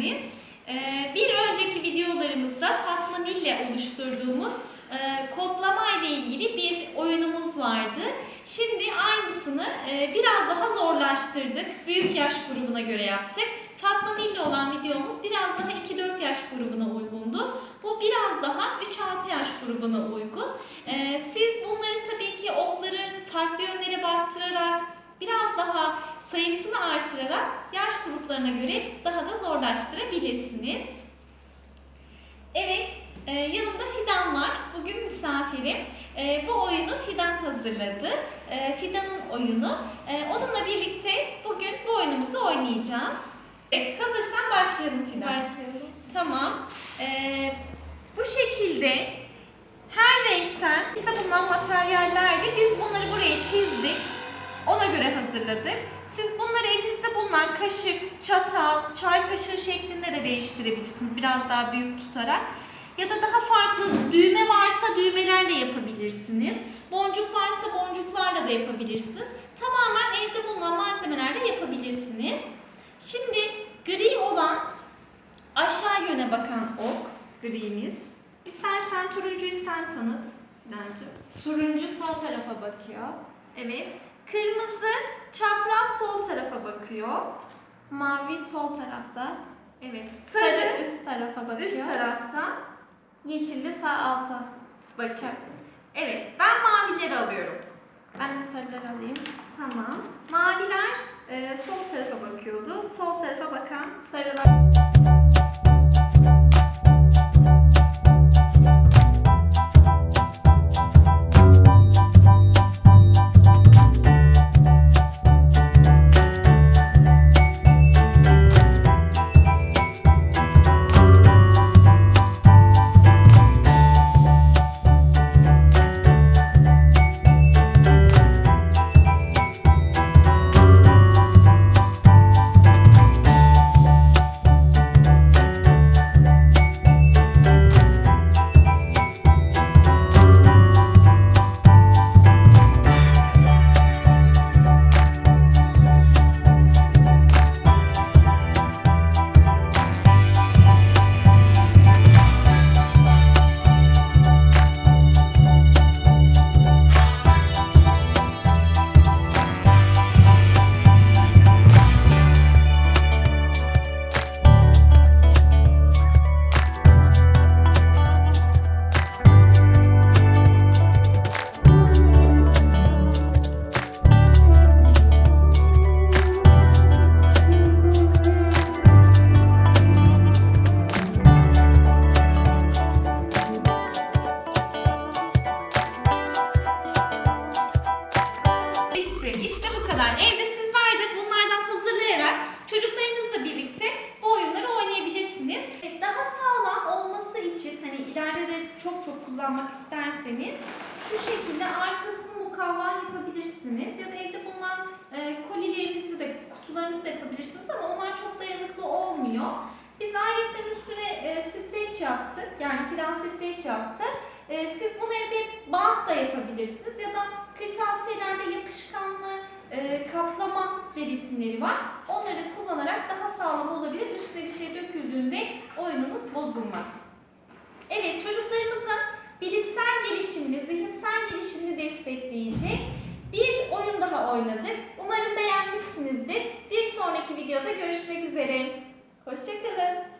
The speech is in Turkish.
geldiniz. Ee, bir önceki videolarımızda Fatma Nil ile oluşturduğumuz e, kodlama ile ilgili bir oyunumuz vardı. Şimdi aynısını e, biraz daha zorlaştırdık. Büyük yaş grubuna göre yaptık. Fatma Nil ile olan videomuz biraz daha 2-4 yaş grubuna uygundu. Bu biraz daha 3-6 yaş grubuna uygun. Ee, siz bunları tabii ki okları farklı yönlere baktırarak biraz daha sayısını artırarak yaş gruplarına göre daha da zorlaştırabilirsiniz. Evet, e, yanımda Fidan var. Bugün misafirim. E, bu oyunu Fidan hazırladı. E, Fidan'ın oyunu. Onunla birlikte bugün bu oyunumuzu oynayacağız. Evet, hazırsan başlayalım Fidan. Başlayalım. Tamam. Bu şekilde her renkten bizde bulunan materyallerde biz bunları buraya çizdik. Ona göre hazırladık. Siz bunları elinizde bulunan kaşık, çatal, çay kaşığı şeklinde de değiştirebilirsiniz. Biraz daha büyük tutarak. Ya da daha farklı düğme varsa düğmelerle yapabilirsiniz. Boncuk varsa boncuklarla da yapabilirsiniz. Tamamen evde bulunan malzemelerle yapabilirsiniz. Şimdi gri olan Aşağı yöne bakan ok, grimiz. İstersen turuncuyu sen tanıt Fidancığım. Turuncu sağ tarafa bakıyor. Evet. Kırmızı çapraz sol tarafa bakıyor. Mavi sol tarafta. Evet. Sarı, Sarı, üst tarafa bakıyor. üst tarafta Yeşil de sağ alta. bakıyor. Evet. Ben mavileri alıyorum. Ben de sarıları alayım. Tamam. Maviler e, sol tarafa bakıyordu. Sol tarafa bakan Sarılar. Kadar. Evde sizler de bunlardan hazırlayarak çocuklarınızla birlikte bu oyunları oynayabilirsiniz. Ve Daha sağlam olması için hani ileride de çok çok kullanmak isterseniz şu şekilde arkasını mukavva yapabilirsiniz. Ya da evde bulunan e, kolilerinizi de kutularınızı yapabilirsiniz ama onlar çok dayanıklı olmuyor. Biz aletlerin üstüne e, streç yaptık. Yani fidan streç yaptık. E, siz bunu evde bant da yapabilirsiniz ya da kırtasiyelerde e, kaplama jelatinleri var. Onları da kullanarak daha sağlam olabilir. Üstüne bir şey döküldüğünde oyununuz bozulmaz. Evet çocuklarımızın bilişsel gelişimini, zihinsel gelişimini destekleyecek bir oyun daha oynadık. Umarım beğenmişsinizdir. Bir sonraki videoda görüşmek üzere. Hoşçakalın.